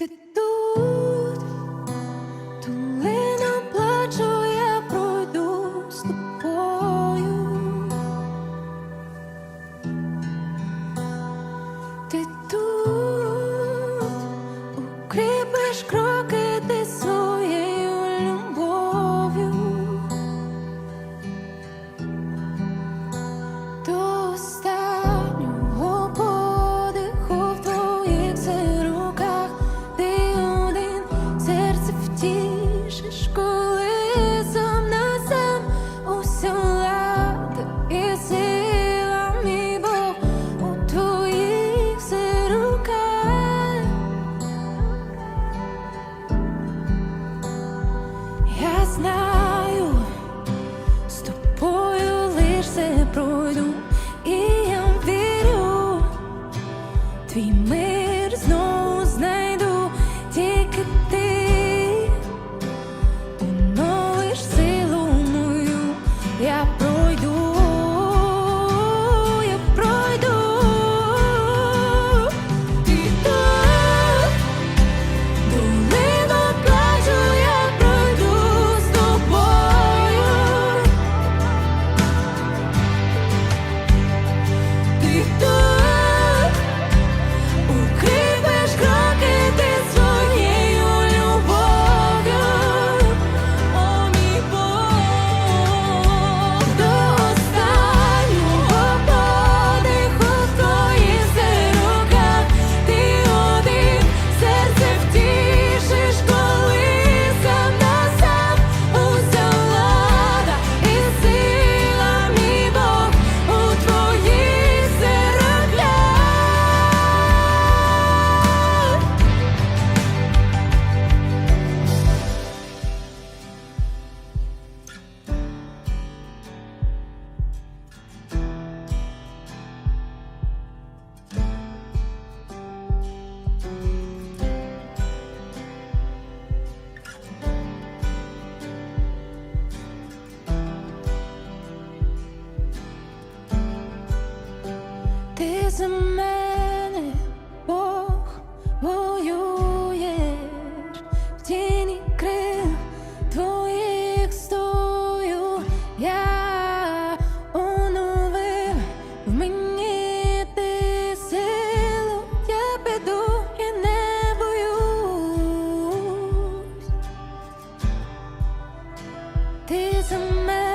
てどう знаю, з тобою лиш пройду, і я вірю твій ми. за мене Бог воює в тіні крил твоїх стою я оновив в мені ти силу, я піду і не боюсь. Ти за мене